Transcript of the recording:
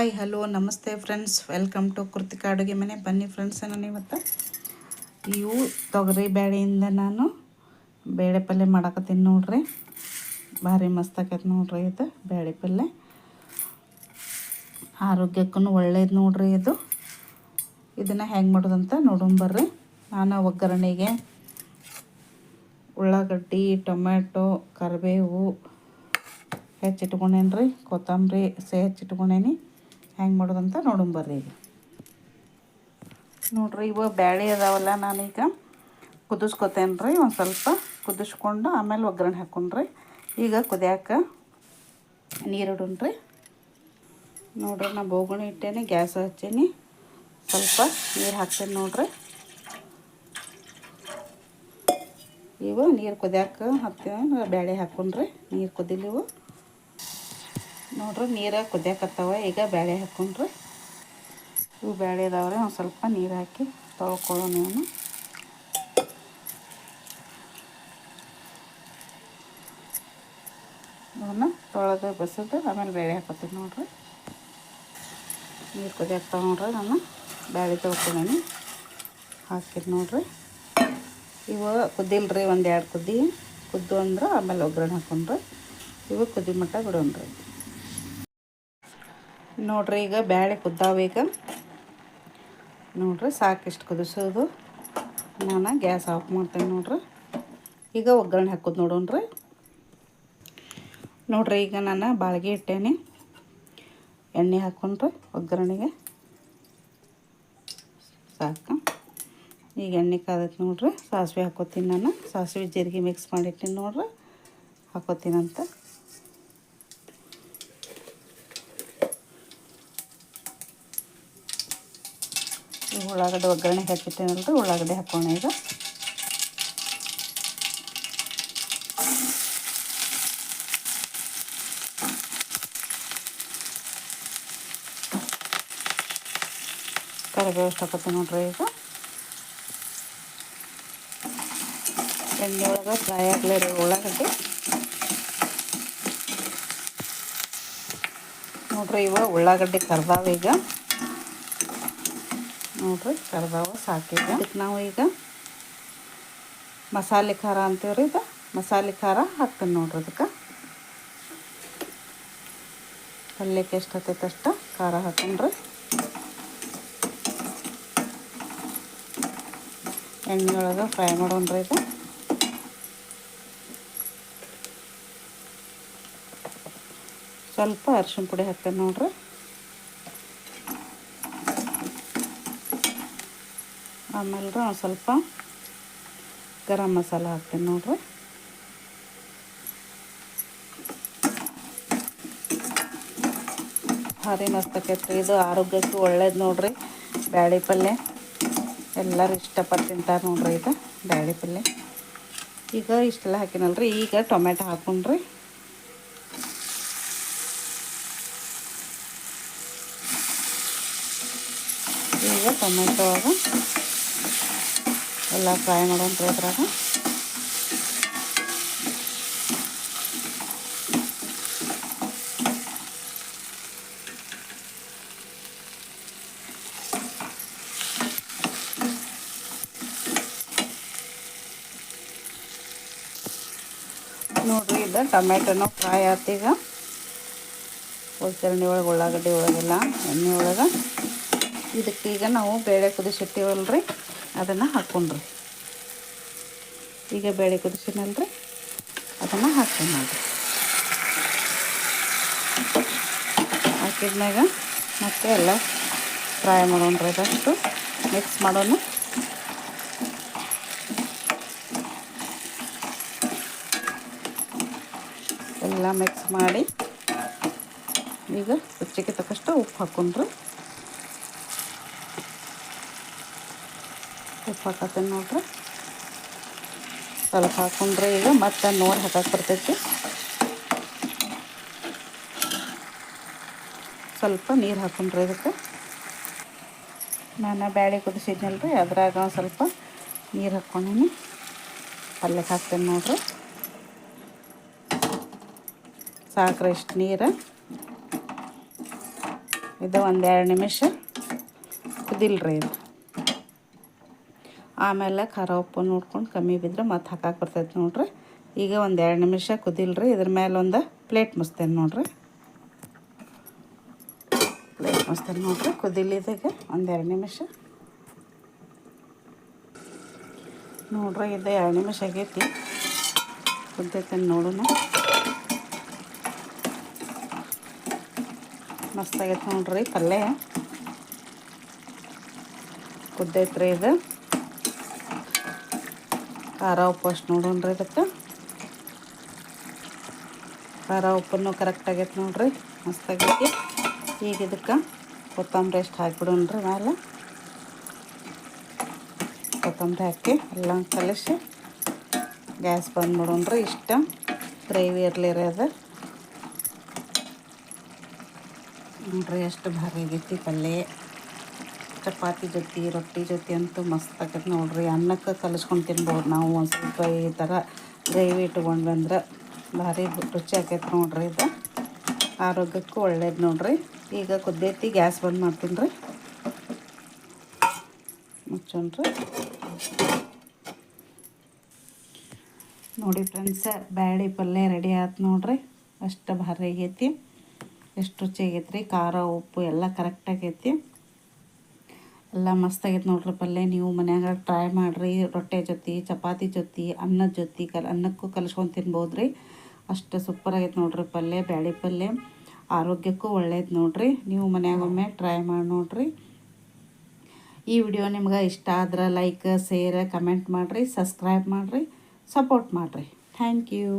Hi, hello, ನಮಸ್ತೆ friends welcome to Krithika ಅಡುಗೆ ಮನೆ ಬನ್ನಿ ಫ್ರೆಂಡ್ಸ್ ನಾನು ಇವತ್ತು ಇವು ತೊಗರಿ ಬೇಳೆಯಿಂದ ನಾನು ಬೇಳೆ ಪಲ್ಯ ಮಾಡಕತ್ತೀನಿ ನೋಡ್ರಿ. ಭಾರಿ ಮಸ್ತ್ ಆಕೈತೆ ನೋಡ್ರಿ ಇದು ಬೇಳೆ ಪಲ್ಯ. ಆರೋಗ್ಯಕ್ಕೂ ಒಳ್ಳೇದು ನೋಡ್ರಿ ಇದು. ಇದನ್ನು ಹೆಂಗೆ ಮಾಡೋದಂತ ನೋಡೋಣ ನಾನು ಒಗ್ಗರಣೆಗೆ ಉಳ್ಳಾಗಡ್ಡಿ, ಟೊಮ್ಯಾಟೊ, ಕರಿಬೇವು ಹೆಚ್ಚಿಟ್ಕೊಂಡೇನಿ ರೀ ಕೊತ್ತಂಬರಿ, ಸೇ ಹೆಚ್ಚಿಟ್ಕೊಂಡೇನಿ. ಹೆಂಗೆ ಮಾಡೋದಂತ ನೋಡೋಣ ಬರ್ರಿ ಈಗ. ನೋಡ್ರಿ, ಇವ ಬ್ಯಾಳೆ ಅದಾವಲ್ಲ ನಾನೀಗ. ಕುದಿಸ್ಕೊತೇನೆ ರೀ ಒಂದು ಸ್ವಲ್ಪ ಕುದಿಸ್ಕೊಂಡು ಆಮೇಲೆ ಒಗ್ಗರಣೆ ಹಾಕೊಂಡ್ರಿ. ಈಗ ಕುದಿಯಾಕ ನೀರು ಇಡೋಣ್ರಿ ನೋಡ್ರಿ, ನಾ ಬೋಗುಣಿ ಇಟ್ಟೇನಿ, ಗ್ಯಾಸ್ ಹಚ್ಚೀನಿ. ಸ್ವಲ್ಪ ನೀರು ಹಾಕ್ತೇನೆ ನೋಡ್ರಿ. ಇವು ನೀರು ಕುದಿಯಾಕ ಹಾಕ್ತೇವೆ ಬ್ಯಾಳೆ ಹಾಕೊಂಡ್ರಿ. ನೀರು ಕುದಿಲಿವು ನೋಡ್ರಿ, ನೀರು ಕುದಿಯಾಕತ್ತವ. ಈಗ ಬೇಳೆ ಹಾಕೊಂಡ್ರಿ. ಇವು ಬೇಳೆ ಇದಾವ್ರಿ ಒಂದು ಸ್ವಲ್ಪ ನೀರು ಹಾಕಿ ತೊಳ್ಕೊಳ್ಳೋ ನೀವು ಅವನ್ನ ತೊಳೆದು ಬಸಿದು, ಆಮೇಲೆ ಬೇಳೆ ಹಾಕೋತೀವಿ ನೋಡ್ರಿ. ನೀರು ಕುದಿಯಾಕ್ತಾವ ನೋಡ್ರಿ ನಾನು ಬೇಳೆ ತೊಳ್ಕೊಂಡೀನಿ ಹಾಕಿದ್ ನೋಡ್ರಿ. ಇವು ಕುದ್ದಿಲ್ರಿ ಒಂದು ಎರಡು ಕುದ್ದಿ ಕುದ್ದು ಅಂದ್ರೆ ಆಮೇಲೆ ಒಗ್ಗರಣೆ ಹಾಕೊಂಡ್ರಿ. ಇವು ಕುದಿ ಮಟ್ಟ ಬಿಡೋಣ್ರಿ. ನೋಡ್ರಿ ಈಗ ಬ್ಯಾಳೆ ಕುದ್ದಾವೀಗ ನೋಡ್ರಿ ಸಾಕಿಷ್ಟು ಕುದಿಸೋದು. ನಾನು ಗ್ಯಾಸ್ ಆಫ್ ಮಾಡ್ತೇನೆ ನೋಡ್ರಿ. ಈಗ ಒಗ್ಗರಣೆ ಹಾಕೋದು ನೋಡೋಣ್ರಿ. ನೋಡ್ರಿ ಈಗ ನಾನು ಬಾಳ್ಗೆ ಇಟ್ಟೇನೆ. ಎಣ್ಣೆ ಹಾಕ್ಕೊಂಡ್ರಿ ಒಗ್ಗರಣೆಗೆ. ಸಾಕು. ಈಗ ಎಣ್ಣೆ ಕಾದೈತೆ ನೋಡ್ರಿ ಸಾಸಿವೆ ಹಾಕೋತೀನಿ ನಾನು. ಸಾಸಿವೆ ಜೀರಿಗೆ ಮಿಕ್ಸ್ ಮಾಡಿಟ್ಟೀನಿ ನೋಡ್ರಿ. ಹಾಕೋತೀನಂತ. ಉಳ್ಳಾಗಡ್ಡೆ ಒಗ್ಗರಣೆ ಹಾಕಿಟ್ಟೇನಲ್ರಿ ಉಳ್ಳಾಗಡ್ಡೆ ಹಾಕೋಣ ಈಗ. ಕರಿಬೇವು ಹಾಕೋತೀನಿ ನೋಡ್ರಿ ಈಗ. ಎಣ್ಣೆ ಒಳಗೆ ಫ್ರೈ ಆಗ್ಲೇ ರೀ ಉಳ್ಳಾಗಡ್ಡೆ. ನೋಡ್ರಿ ಇವ ಉಳ್ಳಾಗಡ್ಡಿ ಕರ್ದಾವ ಈಗ. ನೋಡ್ರಿ ಕರ್ದಾವ ಸಾಕಿದ. ಇದಕ್ಕೆ ನಾವು ಈಗ ಮಸಾಲೆ ಖಾರ ಅಂತೀವ್ರಿ ಇದು. ಮಸಾಲೆ ಖಾರ ಹಾಕ್ತೀನಿ ನೋಡ್ರಿ ಅದಕ್ಕೆ. ಪಲ್ಯಕ್ಕೆ ಎಷ್ಟು ಹತ್ತೈತೆ ಅಷ್ಟು? ಖಾರ ಹಾಕೊಂಡ್ರಿ ಎಣ್ಣೆ ಒಳಗೆ ಫ್ರೈ ಮಾಡೋಣ್ರಿ ಇದು ಸ್ವಲ್ಪ ಅರ್ಶಿಣ ಪುಡಿ ಹಾಕ್ತೇನೆ ನೋಡ್ರಿ. ಆಮೇಲೆ ಸ್ವಲ್ಪ ಗರಂ ಮಸಾಲ ಹಾಕ್ತೀನಿ ನೋಡ್ರಿ. ಭಾರಿ ಮಸ್ತ್ ಇದು ಆರೋಗ್ಯಕ್ಕೆ ಒಳ್ಳೇದು ನೋಡ್ರಿ. ಬ್ಯಾಳಿ ಪಲ್ಯ. ಎಲ್ಲರೂ ಇಷ್ಟಪಟ್ಟು ತಿಂತಾರೆ ನೋಡ್ರಿ ಇದು ಬ್ಯಾಳಿ ಪಲ್ಯ. ಈಗ ಇಷ್ಟೆಲ್ಲ ಹಾಕಿನಲ್ರಿ. ಈಗ ಟೊಮೆಟೊ ಹಾಕೊಂಡ್ರಿ. ಈಗ ಟೊಮೆಟೊ ಎಲ್ಲ ಫ್ರೈ ಮಾಡೋಣ ಇದ್ರಾಗ ನೋಡ್ರಿ, ಇದು ಟೊಮೆಟೊನು ಫ್ರೈ ಆತೀಗ ಒಳಗೆ, ಉಳ್ಳಾಗಡ್ಡಿ ಒಳಗೆಲ್ಲ, ಎಣ್ಣೆ ಒಳಗೆ. ಇದಕ್ಕೆ ಈಗ ನಾವು ಬೇಳೆ ಕುದಿಸಿಟ್ಟಿವಲ್ರಿ ಅದನ್ನು ಹಾಕ್ಕೊಂಡ್ರಿ ಈಗ ಬೇಳೆ ಕುದಿಸಿನಲ್ರಿ ಅದನ್ನು ಹಾಕ್ತೀನಿ ನೋಡ್ರಿ ಹಾಕಿದ್ಮ್ಯಾಗ ಮತ್ತೆ ಎಲ್ಲ ಫ್ರೈ ಮಾಡೋಣ್ರಿ ಅದಷ್ಟು. ಮಿಕ್ಸ್ ಮಾಡೋಣ ಎಲ್ಲ ಮಿಕ್ಸ್ ಮಾಡಿ ಈಗ ರುಚಿಗೆ ತಕ್ಕಷ್ಟು ಉಪ್ಪು ಹಾಕ್ಕೊಂಡ್ರಿ ಉಪ್ಪು ಹಾಕತ್ತೇನೆ ನೋಡ್ರಿ. ಸ್ವಲ್ಪ ಹಾಕೊಂಡ್ರೆ ಈಗ ಮತ್ತೆ ನೋಡಿ ಹಾಕಕ್ಕೆ ಬರ್ತೈತಿ. ಸ್ವಲ್ಪ ನೀರು ಹಾಕೊಂಡ್ರೆ ಇದಕ್ಕೆ. ನಾನು ಬ್ಯಾಳೆ ಕುದಿಸಿದ್ನಲ್ರಿ, ಅದ್ರಾಗ ಸ್ವಲ್ಪ ನೀರು ಹಾಕ್ಕೊಂಡೀನಿ ಪಲ್ಯಕ್ಕೆ ಹಾಕ್ತೇನೆ ನೋಡ್ರಿ. ಸಾಕ್ರೆ ಇಷ್ಟು ನೀರು. ಇದು ಒಂದೆರಡು ನಿಮಿಷ ಕುದಿಲ್ರಿ ಇದು. ಆಮೇಲೆ ಖಾರ ಉಪ್ಪು ನೋಡ್ಕೊಂಡು ಕಮ್ಮಿ ಬಿದ್ದರೆ ಮತ್ತೆ ಹಾಕಕ್ಕೆ ಬರ್ತೈತೆ ನೋಡ್ರಿ. ಈಗ ಒಂದು ಎರಡು ನಿಮಿಷ ಕುದಿಲ್ರಿ. ಇದ್ರ ಮೇಲೆ ಒಂದು ಪ್ಲೇಟ್ ಮುಸ್ತೇನೆ ನೋಡ್ರಿ. ಪ್ಲೇಟ್ ಮುಸ್ತೇನೆ ನೋಡ್ರಿ. ಕುದಿಲಿದಾಗ ಎರಡು ನಿಮಿಷ. ನೋಡ್ರಿ, ಇದು ಎರಡು ನಿಮಿಷ ಆಗೈತಿ. ಕುದ್ದೈತೆ ನೋಡೋಣ ಮಸ್ತ್ ಆಗೈತೆ ನೋಡ್ರಿ ಪಲ್ಯ. ಕುದ್ದೈತ್ರಿ ಇದು. ಖಾರ ಉಪ್ಪು ಅಷ್ಟು ರೀ ಇದಕ್ಕೆ ಖಾರ ಉಪ್ಪನ್ನು ಕರೆಕ್ಟ್ ಆಗೈತೆ ನೋಡ್ರಿ, ಮಸ್ತಾಗೈತಿ. ಈಗ ಇದಕ್ಕೆ ಕೊತ್ತಂಬರಿ ಹಾಕಿಬಿಡೋಣ ರೀ ಮೇಲೆ ಕೊತ್ತಂಬರಿ ಹಾಕಿ ಎಲ್ಲ ಕಲಿಸಿ ಗ್ಯಾಸ್ ಬಂದ್ ರೀ ಇಷ್ಟ. ಗ್ರೇವಿ ಇರಲಿರಿ ಅದು. ನೋಡ್ರಿ ಎಷ್ಟು ಭಾರಿ ಆಗೈತಿ ಪಲ್ಯ. ಚಪಾತಿ ಜೊತೆ, ರೊಟ್ಟಿ ಜೊತೆ ಅಂತೂ ಮಸ್ತ್ ಆಗತ್ತೆ ನೋಡ್ರಿ. ಅನ್ನಕ್ಕೆ ಕಲಿಸ್ಕೊಂಡು ತಿನ್ಬೋದು ನಾವು ಒಂದು ಸ್ವಲ್ಪ ಈ ಥರ ಗ್ರೇವಿ ಇಟ್ಕೊಂಡು ಅಂದ್ರೆ ಭಾರಿ ರುಚಿ ಆಕೈತೆ ನೋಡ್ರಿ ಇದು. ಆರೋಗ್ಯಕ್ಕೂ ಒಳ್ಳೇದು ನೋಡ್ರಿ. ಈಗ ಕುದ್ದೈತಿ ಗ್ಯಾಸ್ ಬಂದ್ ಮಾಡ್ತೀನಿ ರೀ. ಮುಚ್ಚೋಣ್ರಿ. ನೋಡಿ ಫ್ರೆಂಡ್ಸ, ಬ್ಯಾಳಿ ಪಲ್ಯ ರೆಡಿ ಆಯ್ತು ನೋಡ್ರಿ. ಅಷ್ಟು ಭಾರಿ ಆಗೈತಿ. ಎಷ್ಟು ರುಚಿ ಆಗೈತೆ ರೀ ಖಾರ, ಉಪ್ಪು ಎಲ್ಲ ಕರೆಕ್ಟ್ ಆಗೈತಿ. ಎಲ್ಲ ಮಸ್ತ್ ಆಗೈತೆ ನೋಡ್ರಿ ಪಲ್ಯ. ನೀವು ಮನ್ಯಾಗ ಟ್ರೈ ಮಾಡಿರಿ. ರೊಟ್ಟೆ ಜೊತೆ, ಚಪಾತಿ ಜೊತೆ ಅನ್ನದ ಜೊತೆ ಕಲ್, ಅನ್ನಕ್ಕೂ ಕಲಿಸ್ಕೊಂಡು ತಿನ್ಬೋದು ರೀ ಅಷ್ಟು ಸೂಪರ್ ಆಗೈತೆ ನೋಡ್ರಿ ಪಲ್ಯ, ಬ್ಯಾಳಿ ಪಲ್ಯ. ಆರೋಗ್ಯಕ್ಕೂ ಒಳ್ಳೇದು ನೋಡ್ರಿ. ನೀವು ಮನ್ಯಾಗ ಒಮ್ಮೆ ಟ್ರೈ ಮಾಡಿ ನೋಡ್ರಿ. ಈ ವಿಡಿಯೋ ನಿಮ್ಗೆ ಇಷ್ಟ ಆದ್ರೆ ಲೈಕ್ ಶೇರ್ ಕಮೆಂಟ್ ಮಾಡಿರಿ ಸಬ್ಸ್ಕ್ರೈಬ್ ಮಾಡಿರಿ ಸಪೋರ್ಟ್ ಮಾಡಿರಿ. Thank you